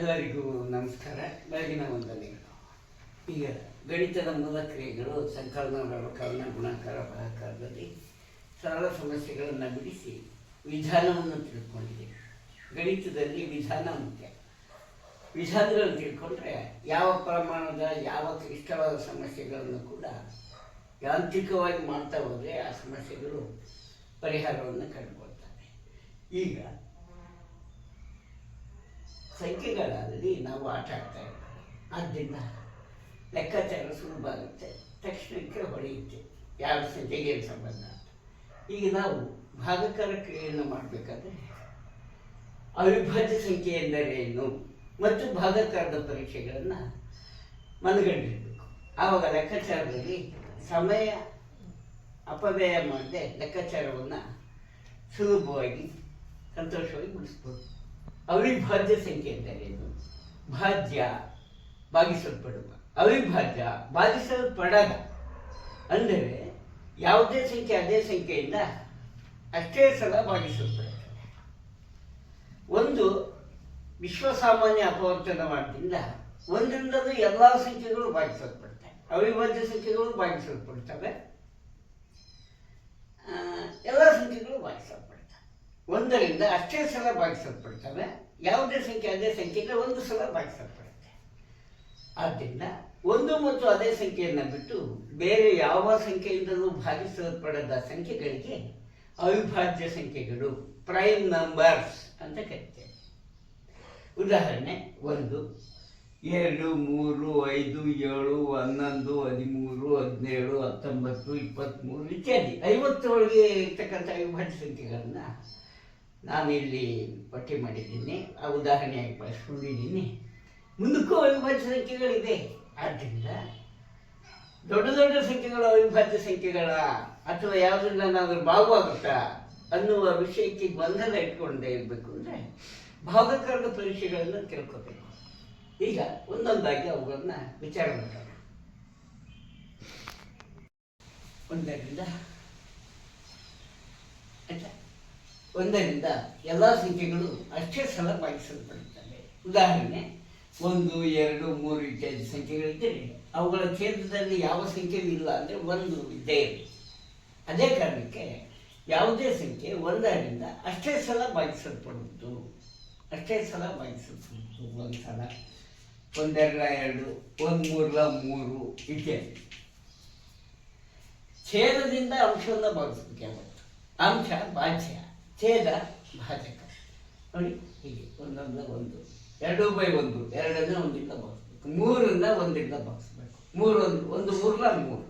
ಎಲ್ಲರಿಗೂ ನಮಸ್ಕಾರ. ಬೆಳಗಿನ ವಂದನೆಗಳು. ಈಗ ಗಣಿತದ ಮೂಲ ಕ್ರಿಯೆಗಳು ಸಂಕಲನ ವ್ಯವಕಲನ ಗುಣಾಕಾರ ಬಹಕಾರದಲ್ಲಿ ಸರಳ ಸಮಸ್ಯೆಗಳನ್ನು ಬಿಡಿಸಿ ವಿಧಾನವನ್ನು ತಿಳ್ಕೊಂಡಿದೆ. ಗಣಿತದಲ್ಲಿ ವಿಧಾನ ಮುಖ್ಯ. ವಿಧಾನಗಳನ್ನು ತಿಳ್ಕೊಂಡ್ರೆ ಯಾವ ಪ್ರಮಾಣದ, ಯಾವ ಕ್ಲಿಷ್ಟವಾದ ಸಮಸ್ಯೆಗಳನ್ನು ಕೂಡ ಯಾಂತ್ರಿಕವಾಗಿ ಮಾಡ್ತಾ ಹೋದರೆ ಆ ಸಮಸ್ಯೆಗಳು ಪರಿಹಾರವನ್ನು ಕಂಡುಕೊಳ್ತವೆ. ಈಗ ಸಂಖ್ಯೆಗಳಲ್ಲಿ ನಾವು ಆಟ ಆಡ್ತಾ ಇಲ್ಲ ಆದ್ದರಿಂದ ಲೆಕ್ಕಾಚಾರ ಸುಲಭ ಆಗುತ್ತೆ ತಕ್ಷಣಕ್ಕೆ ಹೊಡೆಯುತ್ತೆ ಯಾವ ಸಂಖ್ಯೆಗೆ ಸಂಬಂಧ ಅಂತ. ಈಗ ನಾವು ಭಾಗಕಾರ ಕ್ರಿಯೆಯನ್ನು ಮಾಡಬೇಕಾದ್ರೆ ಅವಿಭಾಜ್ಯ ಸಂಖ್ಯೆ ಎಂದರೇನು ಮತ್ತು ಭಾಗಕಾರದ ಪರೀಕ್ಷೆಗಳನ್ನು ಮನಗಂಡಿರಬೇಕು. ಆವಾಗ ಲೆಕ್ಕಾಚಾರದಲ್ಲಿ ಸಮಯ ಅಪವ್ಯಯ ಮಾಡದೆ ಲೆಕ್ಕಾಚಾರವನ್ನು ಸುಲಭವಾಗಿ, ಸಂತೋಷವಾಗಿ ಮುಗಿಸ್ಬೋದು. ಅವಿಭಾಜ್ಯ ಸಂಖ್ಯೆ ಎಂದರೇನು ಭಾಜ್ಯ ಭಾಗಿಸಲ್ಪಡುವ. ಅವಿಭಾಜ್ಯ ಭಾಗಿಸಲ್ಪಡದ. ಅಂದರೆ ಯಾವುದೇ ಸಂಖ್ಯೆ ಅದೇ ಸಂಖ್ಯೆಯಿಂದ ಅಷ್ಟೇ ಸಲ ಭಾಗಿಸಲ್ಪಡುತ್ತದೆ. ಒಂದು ವಿಶ್ವಸಾಮಾನ್ಯ ಅಪವರ್ತನವಾದ್ದರಿಂದ ಒಂದರಿಂದಲೂ ಎಲ್ಲ ಸಂಖ್ಯೆಗಳು ಭಾಗಿಸಲ್ಪಡ್ತವೆ. ಅವಿಭಾಜ್ಯ ಸಂಖ್ಯೆಗಳು ಭಾಗಿಸಲ್ಪಡ್ತವೆ. ಎಲ್ಲ ಸಂಖ್ಯೆಗಳು ಭಾಗಿಸಲ್ಪಡ್ತವೆ. ಒಂದರಿಂದ ಅಷ್ಟೇ ಸಲ ಭಾಗಿಸಲ್ಪಡ್ತವೆ ಯಾವುದೇ ಸಂಖ್ಯೆ ಅದೇ ಸಂಖ್ಯೆಗೆ ಒಂದು ಸಲ ಭಾಗಿಸಲ್ಪಡುತ್ತೆ ಆದ್ದರಿಂದ ಒಂದು ಮತ್ತು ಅದೇ ಸಂಖ್ಯೆಯನ್ನು ಬಿಟ್ಟು ಬೇರೆ ಯಾವ ಸಂಖ್ಯೆಯಿಂದಲೂ ಭಾಗಿಸಲ್ಪಡದ ಸಂಖ್ಯೆಗಳಿಗೆ ಅವಿಭಾಜ್ಯ ಸಂಖ್ಯೆಗಳು ಪ್ರೈಮ್ ನಂಬರ್ಸ್ ಅಂತ ಕರಿತೇವೆ. ಉದಾಹರಣೆ ಒಂದು, ಎರಡು, ಮೂರು, ಐದು, ಏಳು, ಹನ್ನೊಂದು, ಹದಿಮೂರು, ಹದಿನೇಳು, ಹತ್ತೊಂಬತ್ತು ಇಪ್ಪತ್ತ್ಮೂರು ಇತ್ಯಾದಿ. ಐವತ್ತೊಳಗೆ ಇರ್ತಕ್ಕಂಥ ಅವಿಭಾಜ್ಯ ಸಂಖ್ಯೆಗಳನ್ನು ನಾನು ಇಲ್ಲಿ ಪಟ್ಟಿ ಮಾಡಿದ್ದೀನಿ, ಆ ಉದಾಹರಣೆಯಾಗಿ ಬಳಸ್ಕೊಂಡಿದ್ದೀನಿ. ಮುಂದಕ್ಕೂ ಅವಿಭಾಜ್ಯ ಸಂಖ್ಯೆಗಳಿದೆ. ಆದ್ದರಿಂದ ದೊಡ್ಡ ದೊಡ್ಡ ಸಂಖ್ಯೆಗಳು ಅವಿಭಾಜ್ಯ ಸಂಖ್ಯೆಗಳ ಅಥವಾ ನಾವು ಭಾಗವಾಗುತ್ತಾ ಅನ್ನುವ ವಿಷಯಕ್ಕೆ ಬಂಧನ ಇಟ್ಕೊಂಡೇ ಇರಬೇಕು ಅಂದರೆ ಭಾಗಕಾರದ ಪರೀಕ್ಷೆಗಳನ್ನು ತಿಳ್ಕೋಬೇಕು. ಈಗ ಒಂದೊಂದಾಗಿ ಅವುಗಳನ್ನ ವಿಚಾರ ಮಾಡೋಣ. ಒಂದರಿಂದ, ಆಯ್ತಾ? ಒಂದರಿಂದ ಎಲ್ಲ ಸಂಖ್ಯೆಗಳು ಅಷ್ಟೇ ಸಲ ಭಾಗಿಸಲ್ಪಡುತ್ತವೆ ಉದಾಹರಣೆ, ಒಂದು, ಎರಡು, ಮೂರು ಇತ್ಯಾದಿ ಸಂಖ್ಯೆಗಳಿದ್ದರೆ ಅವುಗಳ ಛೇದದಲ್ಲಿ ಯಾವ ಸಂಖ್ಯೆಯೂ ಇಲ್ಲ ಅಂದರೆ ಒಂದು ಇದ್ದೇ ಇದೆ ಅದೇ ಕಾರಣಕ್ಕೆ ಯಾವುದೇ ಸಂಖ್ಯೆ ಒಂದರಿಂದ ಅಷ್ಟೇ ಸಲ ಭಾಗಿಸಲ್ಪಡುವುದು ಅಷ್ಟೇ ಸಲ ಭಾಗಿಸಲ್ಪಡುವುದು ಒಂದು ಸಲ ಒಂದೆರಡ, ಎರಡು, ಒಂದು, ಮೂರಲ, ಮೂರು ಇತ್ಯಾದಿ. ಛೇದದಿಂದ ಅಂಶವನ್ನು ಭಾಗಿಸಬೇಕು ಯಾವತ್ತು? ಅಂಶ, ಭಾಜ್ಯ. ಛೇದ. ಭಾಜಕ ನೋಡಿ. ಹೀಗೆ. ಒಂದೊಂದ ಒಂದು. ಎರಡು ಬೈ ಒಂದು. ಎರಡನ್ನ ಒಂದಿಂದ ಭಾಗಿಸ್ಬೇಕು ಮೂರನ್ನ ಒಂದಿಂದ ಭಾಗಿಸ್ಬೇಕು ಮೂರು ಒಂದು. ಒಂದು ಮೂರ್ಲ ಮೂರು.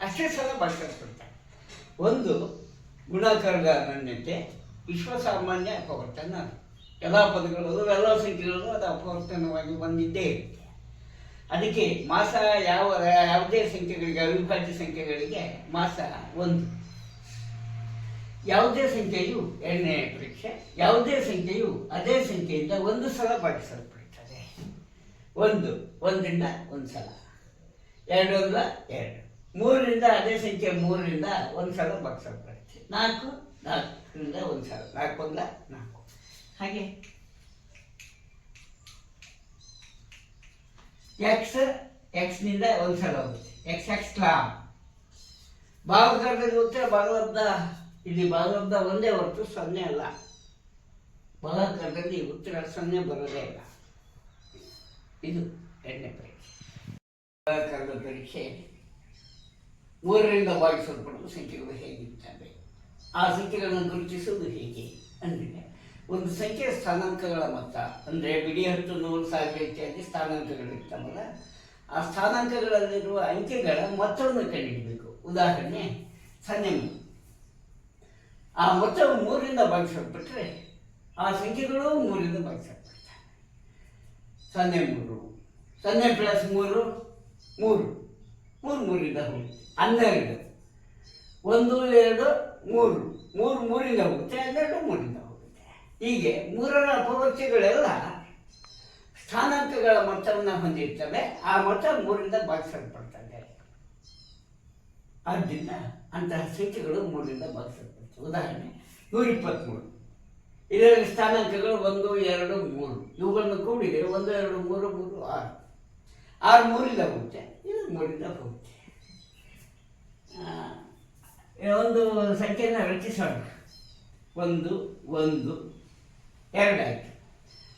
ಅಷ್ಟೇ ಸಲ ಬಳಸ್ಕೊಡ್ತಾರೆ ಒಂದು ಗುಣಾಕಾರದ ಅನನ್ಯತೆ ವಿಶ್ವಸಾಮಾನ್ಯ ಅಪವರ್ತನ ಎಲ್ಲ ಪದಗಳು ಎಲ್ಲ ಸಂಖ್ಯೆಗಳು ಅದು ಅಪವರ್ತನವಾಗಿ ಬಂದಿದ್ದೇ ಇರುತ್ತೆ. ಅದಕ್ಕೆ ಮಾಸ ಯಾವ ಯಾವುದೇ ಸಂಖ್ಯೆಗಳಿಗೆ ಅವಿಭಾಜ್ಯ ಸಂಖ್ಯೆಗಳಿಗೆ ಮಾಸ ಒಂದು. ಯಾವುದೇ ಸಂಖ್ಯೆಯು ಎರಡನೇ ಪರೀಕ್ಷೆ, ಯಾವುದೇ ಸಂಖ್ಯೆಯು ಅದೇ ಸಂಖ್ಯೆಯಿಂದ ಒಂದು ಸಲ ಭಾಗಿಸಲ್ಪಡುತ್ತದೆ ಒಂದು, ಒಂದರಿಂದ ಒಂದು ಸಲ. ಎರಡು ಅಲ್ಲ ಎರಡು. ಮೂರರಿಂದ ಅದೇ ಸಂಖ್ಯೆ ಮೂರರಿಂದ ಒಂದು ಸಲ ಭಾಗಿಸಲ್ಪಡುತ್ತೆ ನಾಲ್ಕು, ನಾಲ್ಕರಿಂದ ಒಂದು ಸಲ. ನಾಲ್ಕು ಒಂದ ನಾಲ್ಕು. ಹಾಗೆ. ಎಕ್ಸ್ ಎಕ್ಸ್ನಿಂದ ಒಂದು ಸಲ ಹೋಗುತ್ತೆ. ಎಕ್ಸ್ ಎಕ್ಸ್ ಕ್ಲಾಮ್ ಭಾಗಕಾರದಲ್ಲಿ ಉತ್ತರ ಭಾಗಲಬ್ಧ ಇಲ್ಲಿ ಭಾಗಲಬ್ಧ ಒಂದೇ ಹೊರತು ಸೊನ್ನೆ ಅಲ್ಲ. ಭಾಗಕಾರದಲ್ಲಿ ಉತ್ತರ ಸೊನ್ನೆ ಬರೋದೇ ಇಲ್ಲ. ಇದು ಎರಡನೇ ಪರೀಕ್ಷೆ. ಭಾರತದ ಪರೀಕ್ಷೆ ಮೂರರಿಂದ ಭಾಗಿಸಲ್ಪಡುವ ಸಂಖ್ಯೆಗಳು ಹೇಗಿರ್ತವೆ? ಆ ಸಂಖ್ಯೆಗಳನ್ನು ಗುರುತಿಸುವುದು ಹೇಗೆ ಅಂದರೆ ಒಂದು ಸಂಖ್ಯೆಯ ಸ್ಥಾನಾಂಕಗಳ ಮೊತ್ತ, ಅಂದರೆ ಬಿಡಿ ಹತ್ತು, ನೂರು, ಸಾವಿರ ಇತ್ಯಾದಿ ಸ್ಥಾನಾಂಕಗಳು ಇರ್ತಾವಲ್ಲ, ಆ ಸ್ಥಾನಾಂಕಗಳಲ್ಲಿರುವ ಅಂಕೆಗಳ ಮೊತ್ತವನ್ನು ಕಂಡುಹಿಡಬೇಕು. ಉದಾಹರಣೆ, ಸೊನ್ನೆ ಆ ಮೊತ್ತವು ಮೂರರಿಂದ ಭಾಗಿಸಲ್ಪಟ್ಟರೆ ಆ ಸಂಖ್ಯೆಗಳು ಮೂರರಿಂದ ಭಾಗಿಸಲ್ಪಡ್ತವೆ. ಸೊನ್ನೆ ಮೂರು, ಸೊನ್ನೆ ಪ್ಲಸ್ ಮೂರು ಮೂರು. ಮೂರು ಮೂರಿಂದ ಹೋಗುತ್ತೆ. ಹನ್ನೆರಡು. ಒಂದು, ಎರಡು, ಮೂರು. ಮೂರು ಮೂರಿಂದ ಹೋಗುತ್ತೆ, ಹನ್ನೆರಡು ಮೂರಿಂದ ಹೋಗುತ್ತೆ. ಹೀಗೆ ಮೂರರ ಅಪವರ್ತಿಗಳೆಲ್ಲ ಸ್ಥಾನಾಂಕಗಳ ಮೊತ್ತವನ್ನು ಹೊಂದಿರ್ತವೆ. ಆ ಮೊತ್ತ ಮೂರಿಂದ ಭಾಗಿಸಲ್ಪಡ್ತದೆ ಆದ್ದರಿಂದ ಅಂತಹ ಸಂಖ್ಯೆಗಳು ಮೂರರಿಂದ ಭಾಗಿಸಲ್ಪಡ್ತವೆ. ಉದಾಹರಣೆ, ನೂರ ಇಪ್ಪತ್ತ್ಮೂರು ಇದರಲ್ಲಿ ಸ್ಥಾನಾಂಕಗಳು ಒಂದು, ಎರಡು, ಮೂರು. ಇವುಗಳನ್ನು ಕೂಡಿದರೆ ಒಂದು, ಎರಡು, ಮೂರು ಮೂರು, ಆರು. ಆರು ಮೂರಿಂದ ಹೋಗುತ್ತೆ ಇದು ಮೂರಿಂದ ಹೋಗುತ್ತೆ. ಒಂದು ಸಂಖ್ಯೆಯನ್ನು ರಚಿಸೋಣ. ಒಂದು ಒಂದು, ಎರಡಾಯಿತು.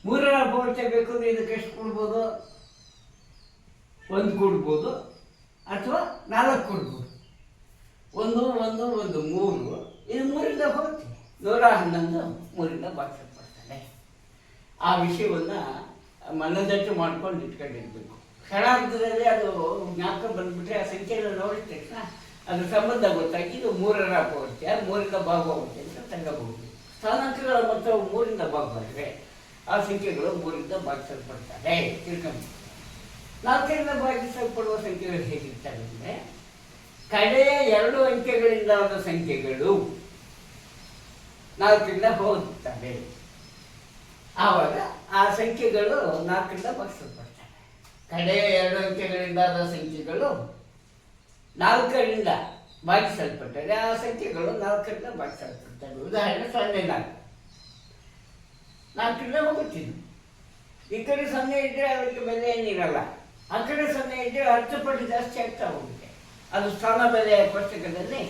ಮೂರರ ಅಪವರ್ತ್ಯ ಬೇಕು ಅಂದರೆ ಇದಕ್ಕೆ ಎಷ್ಟು ಕೊಡ್ಬೋದು? ಒಂದು ಕೊಡ್ಬೋದು ಅಥವಾ ನಾಲ್ಕು ಕೊಡ್ಬೋದು. ಒಂದು ಒಂದು ಒಂದು, ಮೂರು. ಇದು ಮೂರಿಂದ ಹೋಗುತ್ತೆ ನೂರ ಹನ್ನೊಂದು ಮೂರಿಂದ ಭಾಗಿಸಲ್ಪಡ್ತಾನೆ ಆ ವಿಷಯವನ್ನು ಮನದಟ್ಟು ಮಾಡ್ಕೊಂಡು ಇಟ್ಕೊಂಡಿರ್ಬೇಕು. ಕ್ಷಣಾರ್ಧದಲ್ಲಿ ಅದು ಜ್ಞಾಪಕ ಬಂದ್ಬಿಟ್ರೆ ಆ ಸಂಖ್ಯೆಯನ್ನು ನೋಡಿದ ತಕ್ಷಣ ಅದ್ರ ಸಂಬಂಧ ಗೊತ್ತಾಗಿ ಇದು ಮೂರರ ಅಪವರ್ತ್ಯ ಮೂರಿಂದ ಭಾಗವಾಗುತ್ತೆ ಅಂತ ತಂಗಬಹುದು. ಸ್ಥಾನಾಂಕಗಳ ಮತ್ತು ಮೂರಿಂದ ಭಾಗವಾದರೆ ಆ ಸಂಖ್ಯೆಗಳು ಮೂರಿಂದ ಭಾಗಿಸಲ್ಪಡ್ತವೆ. ತಿಳ್ಕೊಂಡು ನಾಲ್ಕರಿಂದ ಭಾಗಿಸಲ್ಪಡುವ ಸಂಖ್ಯೆಗಳು ಹೇಗಿರ್ತವೆ ಅಂದರೆ ಕಡೆಯ ಎರಡು ಅಂಕೆಗಳಿಂದ ಆದ ಸಂಖ್ಯೆಗಳು ನಾಲ್ಕರಿಂದ ಹೋಗುತ್ತವೆ. ಆವಾಗ ಆ ಸಂಖ್ಯೆಗಳು ನಾಲ್ಕರಿಂದ ಭಾಗಿಸಲ್ಪಡ್ತವೆ ಕಡೆಯ ಎರಡು ಅಂಕೆಗಳಿಂದ ಆದ ಸಂಖ್ಯೆಗಳು ನಾಲ್ಕರಿಂದ ಭಾಗಿಸಲ್ಪಟ್ಟರೆ ಆ ಸಂಖ್ಯೆಗಳು ನಾಲ್ಕರಿಂದ ಭಾಗಿಸಲ್ಪಡ್ತವೆ. ಉದಾಹರಣೆ ಸೊನ್ನೆ ನಾಲ್ಕು. ನಾಲ್ಕರಿಂದ ಹೋಗುತ್ತೀನಿ ಈ ಕಡೆ ಸೊನ್ನೆ ಇದ್ದರೆ ಅದಕ್ಕೆ ಬೆಲೆ ಏನಿರಲ್ಲ. ಆ ಕಡೆ ಸೊನ್ನೆ ಇದ್ದರೆ ಹತ್ತು ಪಟ್ಟು ಜಾಸ್ತಿ ಆಗ್ತಾ ಹೋಗುತ್ತೆ. ಅದು ಸ್ಥಾನ ಬೆಲೆಯ ಪುಸ್ತಕದಲ್ಲಿ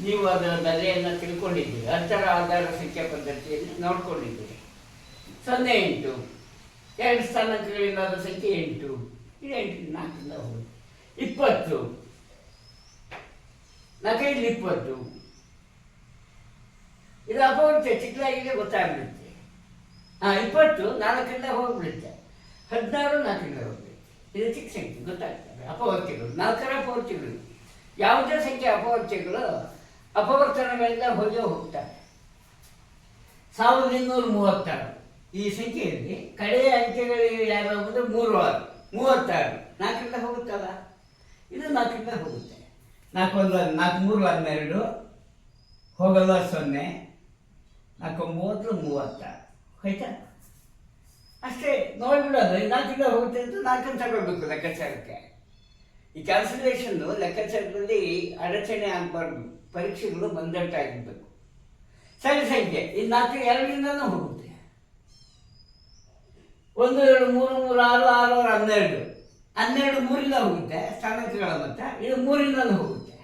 ನೀವು ಅದರ ಬೆಲೆಯನ್ನು ತಿಳ್ಕೊಂಡಿದ್ದೀರಿ. ಅಂತರ ಆಧಾರ ಸಂಖ್ಯಾ ಪದ್ಧತಿಯಲ್ಲಿ ನೋಡ್ಕೊಂಡಿದ್ದೀರಿ. ಸೊನ್ನೆ ಎಂಟು. ಎರಡು ಸ್ಥಾನ ತಿಳಿದ ಸಂಖ್ಯೆ ಎಂಟು. ಇದು ಎಂಟು ನಾಲ್ಕರಿಂದ ಹೋಗಿ ಇಪ್ಪತ್ತು. ನಾಲ್ಕೈದು ಇಪ್ಪತ್ತು. ಇದು ಅಪವರ್ತ್ಯ ಚಿಕ್ಕದಾಗಿದೆ, ಗೊತ್ತಾಗ್ಬಿಡುತ್ತೆ. ಹಾಂ ಇಪ್ಪತ್ತು ನಾಲ್ಕರಿಂದ ಹೋಗ್ಬಿಡುತ್ತೆ. ಹದಿನಾರು ನಾಲ್ಕರಿಂದ ಹೋಗ್ಬಿಡುತ್ತೆ. ಇದು ಚಿಕ್ಕ ಸಂಖ್ಯೆ ಗೊತ್ತಾಗ್ತದೆ. ಅಪವರ್ತ್ಯಗಳು ನಾಲ್ಕರ ಅಪವರ್ತ್ಯಗಳು ಯಾವುದೇ ಸಂಖ್ಯೆ ಅಪವರ್ತ್ಯಗಳು ಅಪವರ್ತನಗಳಿಂದ ಹೋಗಿ ಹೋಗ್ತಾರೆ. ಸಾವಿರದ ಇನ್ನೂರ ಮೂವತ್ತಾರು. ಈ ಸಂಖ್ಯೆಯಲ್ಲಿ ಕಡೆಯ ಅಂಕೆಗಳು ಯಾರು ಅಂದರೆ ಮೂರು ಆರು ಮೂವತ್ತಾರು. ನಾಲ್ಕರಿಂದ ಹೋಗುತ್ತಲ್ಲ? ಇದು ನಾಲ್ಕರಿಂದ ಹೋಗುತ್ತೆ. ನಾಲ್ಕು ಒಂದು, ನಾಲ್ಕು ಮೂರು, ಹನ್ನೆರಡು. ಹೋಗಲ್ಲ ಸೊನ್ನೆ. ನಾಲ್ಕು ಮೂವತ್ತು ಮೂವತ್ತಾರು. ಆಯ್ತಾ? ಅಷ್ಟೇ ನೋಡ್ಬಿಡೋದು ನಾಲ್ಕಿಂದ ಹೋಗುತ್ತೆ ಅಂತ ನಾಲ್ಕನ್ನು ತಗೊಳ್ಬೇಕು ಲೆಕ್ಕಾಚಾರಕ್ಕೆ. ಈ ಕ್ಯಾನ್ಸಲೇಷನ್ ಲೆಕ್ಕಾಚಾರದಲ್ಲಿ ಅಡಚಣೆ ಆಗಬಾರ್ದು. ಪರೀಕ್ಷೆಗಳು ಬಂದಟ್ಟಾಗಿರ್ಬೇಕು ಸರಿ, ಸಂಖ್ಯೆ. ಈ ನಾಲ್ಕು, ಎರಡರಿಂದನೂ ಹೋಗುತ್ತೆ. ಒಂದು, ಎರಡು, ಮೂರು ಮೂರು, ಆರು ಆರು ಆರು, ಹನ್ನೆರಡು. ಹನ್ನೆರಡು, ಮೂರಿಂದ ಹೋಗುತ್ತೆ ಸ್ಥಾನಕಗಳ ಮೊತ್ತ. ಇದು ಮೂರಿಂದಲೂ ಹೋಗುತ್ತೆ.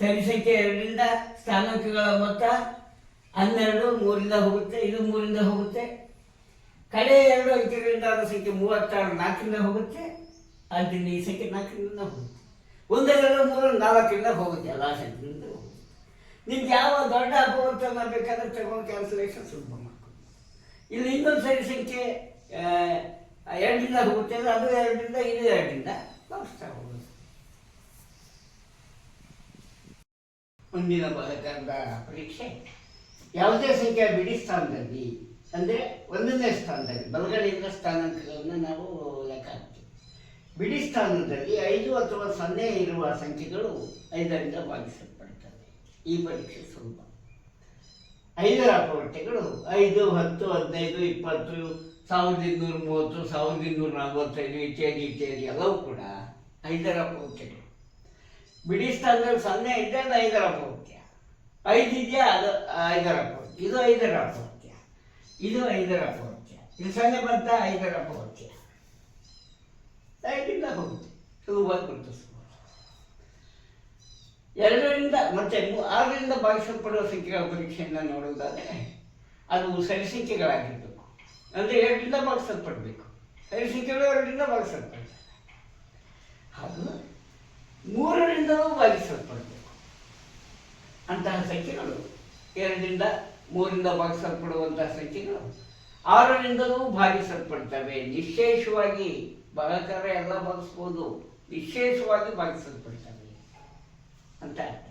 ಸರಿ, ಸಂಖ್ಯೆ ಎರಡರಿಂದ ಸ್ಥಾನಕಗಳ ಮೊತ್ತ ಹನ್ನೆರಡು, ಮೂರಿಂದ ಹೋಗುತ್ತೆ. ಇದು ಮೂರಿಂದ ಹೋಗುತ್ತೆ. ಕಡೆ ಎರಡು ಆದ ಸಂಖ್ಯೆ ಮೂವತ್ತಾರು ನಾಲ್ಕರಿಂದ ಹೋಗುತ್ತೆ ಆದ್ದರಿಂದ ಈ ಸಂಖ್ಯೆ ನಾಲ್ಕರಿಂದ ಹೋಗುತ್ತೆ. ಒಂದೆರಡು, ಮೂರು ನಾಲ್ಕರಿಂದ ಹೋಗುತ್ತೆ ಎಲ್ಲ ಸಂಖ್ಯೆಯಿಂದ ಹೋಗುತ್ತೆ. ನಿಮ್ಗೆ ಯಾವ ದೊಡ್ಡ ಅಪವರ್ತನ ಬೇಕಾದ್ರೆ ತಗೊಂಡು ಕ್ಯಾನ್ಸಲೇಷನ್ ಸುಲಭ ಮಾಡ್ಕೊಂಡು ಇಲ್ಲಿ ಇನ್ನೊಂದು ಸರಿ ಸಂಖ್ಯೆ ಎರಡರಿಂದ ಹೋಗುತ್ತೆ, ಅಂದರೆ ಅದು ಎರಡರಿಂದ, ಇದು ಎರಡರಿಂದ ಭಾಗಿಸ್ತಾ ಹೋಗುತ್ತೆ. ಮುಂದಿನ ಭಾಗದ ಪರೀಕ್ಷೆ. ಯಾವುದೇ ಸಂಖ್ಯೆ ಬಿಡಿ ಸ್ಥಾನದಲ್ಲಿ. ಅಂದರೆ ಒಂದನೇ ಸ್ಥಾನದಲ್ಲಿ, ಬಲಗಡೆಯಿಂದ ಸ್ಥಾನಾಂಕಗಳನ್ನು ನಾವು ಲೆಕ್ಕ ಹಾಕ್ತೀವಿ. ಬಿಡಿ ಸ್ಥಾನದಲ್ಲಿ ಐದು ಅಥವಾ ಸೊನ್ನೆ ಇರುವ ಸಂಖ್ಯೆಗಳು ಐದರಿಂದ ಭಾಗಿಸಲ್ಪಡ್ತವೆ. ಈ ಪರೀಕ್ಷೆ ಸುಲಭ. ಐದರ ಅಪವರ್ತ್ಯಗಳು ಐದು, ಹತ್ತು, ಹದಿನೈದು, ಇಪ್ಪತ್ತು, ಸಾವಿರದ ಇನ್ನೂರ ಮೂವತ್ತು, ಸಾವಿರದ ಇನ್ನೂರ ನಲವತ್ತೈದು, ಇತ್ಯಾದಿ ಇತ್ಯಾದಿ ಎಲ್ಲವೂ ಕೂಡ ಐದರ ಅಪವರ್ತ್ಯಗಳು ಬಿಡಿ ಸ್ಥಾನದಲ್ಲಿ ಸೊನ್ನೆ ಇದ್ದರೆ ಅದು ಐದರ ಅಪವರ್ತ್ಯ ಐದು ಇದೆಯಾ, ಅದು ಐದರ ಅಪವರ್ತ್ಯ ಇದು ಐದರ ಅಪವರ್ತ್ಯ ಇದು ಐದರ ಅಪವರ್ತ್ಯ ಇದು ಸೊನ್ನೆ ಬಂತ ಐದರ ಅಪವರ್ತ್ಯ ಐದರಿಂದ ಹೋಗುತ್ತೆ ಸುಲಭವಾಗಿ ಎರಡರಿಂದ, ಮತ್ತೆ ಆರರಿಂದ ಭಾಗಿಸಲ್ಪಡುವ ಸಂಖ್ಯೆಗಳ ಪರೀಕ್ಷೆಯನ್ನು ನೋಡುವುದಾದರೆ, ಅದು ಸರಿ ಸಂಖ್ಯೆಗಳಾಗಿರಬೇಕು. ಅಂದರೆ ಎರಡರಿಂದ ಭಾಗಿಸಲ್ಪಡಬೇಕು. ಸರಿ ಸಂಖ್ಯೆಗಳು ಎರಡರಿಂದ ಭಾಗಿಸಲ್ಪಡ್ತವೆ ಹಾಗೂ ಮೂರರಿಂದಲೂ ಭಾಗಿಸಲ್ಪಡಬೇಕು. ಅಂತಹ ಸಂಖ್ಯೆಗಳು ಎರಡರಿಂದ ಮೂರಿಂದ ಭಾಗಿಸಲ್ಪಡುವಂತಹ ಸಂಖ್ಯೆಗಳು. ಆರರಿಂದಲೂ ಭಾಗಿಸಲ್ಪಡ್ತವೆ. ನಿಶೇಷವಾಗಿ ಭಾಗಕಾರ ಎಲ್ಲ ಭಾಗಿಸ್ಬೋದು. ವಿಶೇಷವಾಗಿ ಭಾಗಿಸಲ್ಪಡ್ತವೆ ಅಂತ ಅರ್ಥ.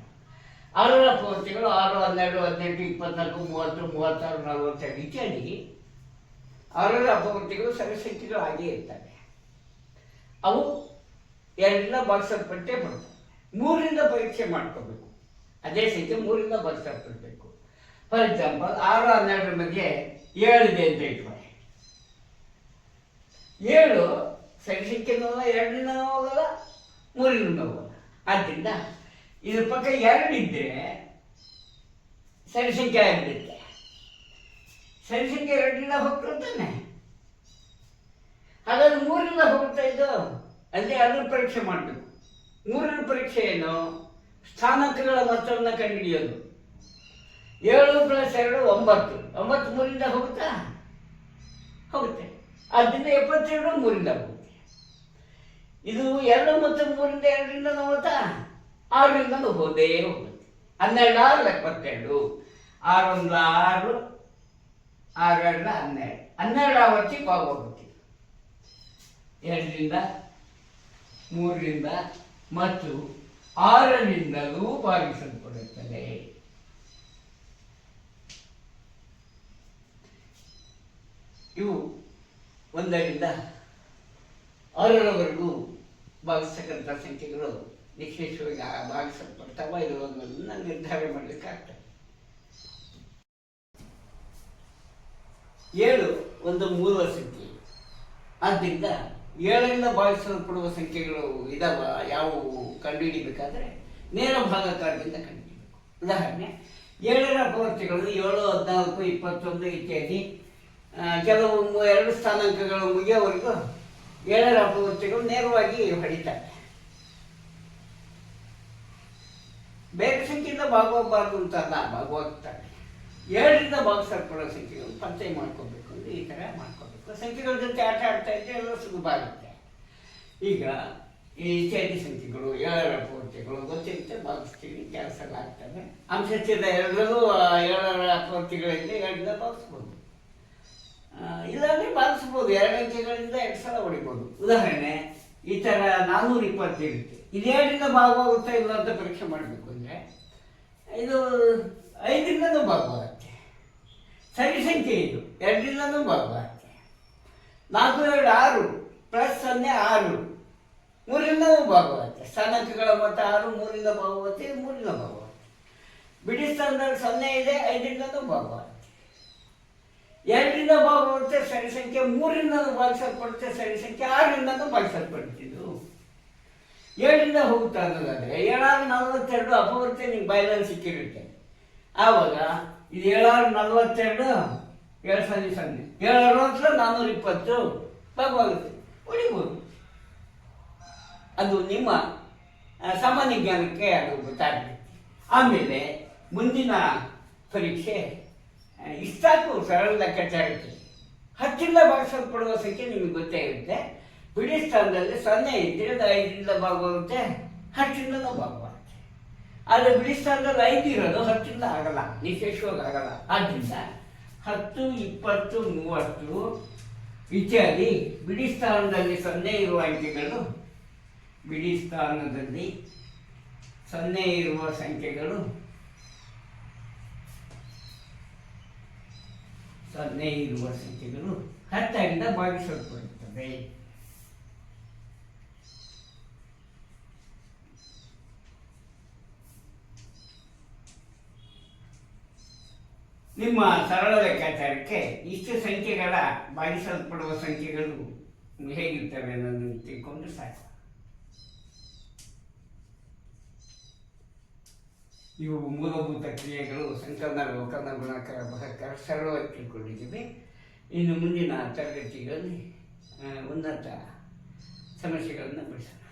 ಆರರ ಪೂರ್ತಿಗಳು ಆರು, ಹನ್ನೆರಡು, ಹದಿನೆಂಟು, ಇಪ್ಪತ್ನಾಲ್ಕು, ಮೂವತ್ತು, ಮೂವತ್ತಾರು ನಲವತ್ತೆರಡು ಇತ್ಯಾದಿ ಆರರ ಅಪವರ್ತಿಗಳು ಸರಿಸಂಖ್ಯೆಗಳು ಹಾಗೇ ಇರ್ತವೆ. ಅವು ಎರಡರಿಂದ ಭಾಗಿಸಲ್ಪಟ್ಟೆ ಬರ್ತವೆ ಮೂರಿಂದ ಪರೀಕ್ಷೆ ಮಾಡ್ಕೋಬೇಕು. ಅದೇ ಸಂಖ್ಯೆ ಮೂರಿಂದ ಭಾಗಿಸಲ್ಪಡಬೇಕು ಫಾರ್ ಎಕ್ಸಾಂಪಲ್ ಆರು ಹನ್ನೆರಡರ ಮಧ್ಯೆ ಏಳಿದೆ ಅಂತ ಇಟ್ಕೊಳ್ಳಿ ಏಳು ಸಂಖ್ಯೆನೂ ಎರಡರಿಂದ ಹೋಗಲ್ಲ, ಮೂರಿಂದ ಹೋಗಲ್ಲ. ಆದ್ದರಿಂದ ಇದ್ರ ಪಕ್ಕ ಎರಡು ಇದ್ದರೆ ಸರಿ ಸಂಖ್ಯೆ ಆಗಿಬಿಡುತ್ತೆ ಸರಿ ಸಂಖ್ಯೆ ಎರಡರಿಂದ ಹೋಗ್ತಿರ್ತಾನೆ ತಾನೆ. ಹಾಗಾದ್ರೆ ಮೂರರಿಂದ ಹೋಗ್ತಾ ಇದ್ದು ಅಲ್ಲಿ ಅದರ ಪರೀಕ್ಷೆ ಮಾಡಬೇಕು. ಮೂರನೇ ಪರೀಕ್ಷೆ ಏನು? ಸ್ಥಾನಕಗಳ ಮೊತ್ತವನ್ನು ಕಂಡುಹಿಡಿಯೋದು. ಏಳು ಪ್ಲಸ್ ಎರಡು ಒಂಬತ್ತು. ಒಂಬತ್ತು ಮೂರಿಂದ ಹೋಗುತ್ತಾ? ಹೋಗುತ್ತೆ. ಆದ್ದರಿಂದ ಎಪ್ಪತ್ತೆರಡು ಮೂರಿಂದ ಹೋಗುತ್ತೆ. ಇದು ಎರಡು ಮತ್ತು ಮೂರಿಂದ ಎರಡರಿಂದ ಹೋಗುತ್ತಾ ಆರರಿಂದ ಹೋದೇ ಹೋಗುತ್ತೆ. ಹನ್ನೆರಡು, ಆರು, ಎಪ್ಪತ್ತೆರಡು. ಆರೊಂದು ಆರು ಆರು ಎರಡು ಹನ್ನೆರಡು. ಹನ್ನೆರಡು ಆವತ್ತಿ ಹೋಗುತ್ತೆ. ಎರಡರಿಂದ, ಮೂರರಿಂದ ಮತ್ತು ಆರರಿಂದಲೂ ಭಾಗಿಸಲ್ಪಡುತ್ತದೆ ಇವು ಒಂದರಿಂದ ಆರರವರೆಗೂ ಭಾಗಿಸ್ತಕ್ಕಂಥ ಸಂಖ್ಯೆಗಳು ವಿಶೇಷವಾಗಿ ಭಾಗಿಸಲ್ಪಡ್ತಾವ. ಇರುವುದನ್ನು ನಿರ್ಧಾರ ಮಾಡಲಿಕ್ಕೆ ಆಗ್ತದೆ ಏಳು ಒಂದು ಮೂಲ ಸಂಖ್ಯೆ. ಆದ್ದರಿಂದ ಏಳರಿಂದ ಭಾಗಿಸಲ್ಪಡುವ ಸಂಖ್ಯೆಗಳು ಇದಾವ, ಯಾವುವು ಕಂಡುಹಿಡಿಬೇಕಾದ್ರೆ ನೇರ ಭಾಗಕಾರದಿಂದ ಕಂಡುಹಿಡಿಯಬೇಕು ಉದಾಹರಣೆ, ಏಳರ ಅಪವರ್ತಿಗಳು ಏಳು, ಹದಿನಾಲ್ಕು, ಇಪ್ಪತ್ತೊಂದು ಇತ್ಯಾದಿ ಕೆಲವು ಎರಡು ಸ್ಥಾನಾಂಕಗಳು ಮುಗಿಯೋವರೆಗೂ ಏಳರ ಅಪವೃತ್ತಿಗಳು ನೇರವಾಗಿ ಹೊಡಿತಾರೆ ಬೇರೆ ಸಂಖ್ಯೆಯಿಂದ ಭಾಗವಬಾರ್ದು ಅಂತ ಅಲ್ಲ, ಭಾಗವಾಗ್ತಾರೆ. ಏಳರಿಂದ ಭಾಗಿಸಲ್ಪಡೋ ಸಂಖ್ಯೆಗಳು ಪರಿಚಯ ಮಾಡ್ಕೋಬೇಕು ಅಂದ್ರೆ ಈ ಥರ ಮಾಡ್ಕೋಬೇಕು. ಸಂಖ್ಯೆಗಳ ಜೊತೆ ಆಟ ಆಡ್ತಾ ಇದ್ದರೆ ಎಲ್ಲ ಸುಲಭ ಆಗುತ್ತೆ. ಈಗ ಈ ಇತ್ಯಾದಿ ಸಂಖ್ಯೆಗಳು, ಏಳರ ಪೂರ್ತಿಗಳು ಗೊತ್ತಿರುತ್ತೆ ಭಾಗಿಸ್ತೀವಿ ಕೆಲಸ ಎಲ್ಲ ಆಗ್ತವೆ ಅಂಶಚಿದ ಎರಡರಲ್ಲೂ ಏಳರ ಪೂರ್ತಿಗಳಿಂದ ಎರಡರಿಂದ ಭಾಗಿಸ್ಬೋದು. ಇಲ್ಲಾಂದ್ರೆ ಭಾಗಿಸ್ಬೋದು ಎರಡು ಅಂಕೆಗಳಿಂದ ಎರಡು ಸಲ ಹೊಡಿಬೋದು. ಉದಾಹರಣೆ ಈ ಥರ ನಾನ್ನೂರ ಇಪ್ಪತ್ತು ಇರುತ್ತೆ ಇದು ಎರಡರಿಂದ ಭಾಗವಾಗುತ್ತಾ ಇಲ್ಲ ಅಂತ ಪರೀಕ್ಷೆ ಮಾಡಬೇಕು ಅಂದರೆ, ಇದು ಐದರಿಂದನೂ ಭಾಗವಾಗುತ್ತೆ. ಸರಿ ಸಂಖ್ಯೆ ಇದು ಎರಡರಿಂದನೂ ಭಾಗವಾಗುತ್ತೆ. ನಾಲ್ಕು, ಎರಡು, ಆರು. ಪ್ಲಸ್ ಸೊನ್ನೆ, ಆರು. ಮೂರರಿಂದನೂ ಭಾಗವಾಗುತ್ತೆ. ಸ್ಥಾನಕಗಳ ಮತ ಆರು ಮೂರಿಂದ ಭಾಗವಾಗುತ್ತೆ ಇದು ಮೂರಿಂದ ಭಾಗವಾಗುತ್ತೆ. ಬಿಡಿ ಸ್ಥಾನದಲ್ಲಿ ಸೊನ್ನೆ ಇದೆ, ಐದರಿಂದನೂ ಭಾಗವಾಗುತ್ತೆ. ಭಾಗವಾಗುತ್ತೆ ಸರಿ ಸಂಖ್ಯೆ ಮೂರಿಂದ ಭಾಗಿಸಲ್ಪಡುತ್ತೆ, ಸರಿ ಸಂಖ್ಯೆ ಆರರಿಂದ ಭಾಗಿಸಲ್ಪಡ್ತಿದ್ದು. ಏಳರಿಂದ ಹೋಗುತ್ತಾ ಅನ್ನೋದಾದ್ರೆ, ಏಳಾರು ನಲವತ್ತೆರಡು ಅಪವರ್ತೆ ನಿಮ್ಗೆ ಬಯಲಲ್ಲಿ ಸಿಕ್ಕಿರುತ್ತೆ. ಆವಾಗ ಇದು ಏಳಾರು ನಲವತ್ತೆರಡು, ಏಳು ಸೊನ್ನೆ ಸೊನ್ನೆ. ಏಳಾರು ಹತ್ರ ನಾನ್ನೂರ ಇಪ್ಪತ್ತು ಭಾಗವಾಗುತ್ತೆ. ಉಳಿಬೋದು. ಅದು ನಿಮ್ಮ ಸಾಮಾನ್ಯ ಜ್ಞಾನಕ್ಕೆ ಅದು ಗೊತ್ತಾಗುತ್ತೆ ಆಮೇಲೆ ಮುಂದಿನ ಪರೀಕ್ಷೆ ಇಷ್ಟಾಕು ಸರಳ ಲೆಕ್ಕಾಚಾರಕ್ಕೆ ಹತ್ತಿಂದ ಭಾಗಿಸಲ್ಪಡುವ ಸಂಖ್ಯೆ ನಿಮಗೆ ಗೊತ್ತೇ ಇರುತ್ತೆ. ಬಿಡಿ ಸ್ಥಾನದಲ್ಲಿ ಸೊನ್ನೆ ಇದ್ದರೆ ಐದರಿಂದ ಭಾಗವಾಗುತ್ತೆ ಹತ್ತಿಂದನೂ ಭಾಗವಾಗುತ್ತೆ. ಆದರೆ ಬಿಡಿ ಸ್ಥಾನದಲ್ಲಿ ಐದು ಇರೋದು ಹತ್ತಿಂದ ಆಗಲ್ಲ ವಿಶೇಷವಾಗಿ ಆಗಲ್ಲ. ಆದ್ದರಿಂದ ಹತ್ತು, ಇಪ್ಪತ್ತು, ಮೂವತ್ತು ಇತ್ಯಾದಿ ಬಿಡಿ ಸ್ಥಾನದಲ್ಲಿ ಸೊನ್ನೆ ಇರುವ ಅಂಕೆಗಳು, ಬಿಡಿ ಸ್ಥಾನದಲ್ಲಿ ಸೊನ್ನೆ ಇರುವ ಸಂಖ್ಯೆಗಳು ಸೊನ್ನೆ ಇರುವ ಸಂಖ್ಯೆಗಳು ಹತ್ತರಿಂದ ಭಾಗಿಸಲ್ಪಡುತ್ತವೆ. ನಿಮ್ಮ ಸರಳ ಲೆಕ್ಕಾಚಾರಕ್ಕೆ ಇಷ್ಟು ಸಂಖ್ಯೆಗಳ, ಭಾಗಿಸಲ್ಪಡುವ ಸಂಖ್ಯೆಗಳು ಹೇಗಿರ್ತವೆ ಅನ್ನೋದನ್ನು ತಿಳ್ಕೊಂಡು ಸಾಕು. ಇವು ಮೂಲಭೂತ ಕ್ರಿಯೆಗಳು ಸಂಕಲನ ಲೋಕನ ಗುಣಕರ ಬಹಕಾರ ಸರಳವಾಗಿ ತಿಳ್ಕೊಂಡಿದ್ದೀವಿ ಇನ್ನು ಮುಂದಿನ ತರಗತಿಗಳಲ್ಲಿ ಉನ್ನತ ಸಮಸ್ಯೆಗಳನ್ನು ಬಿಡಿಸೋಣ.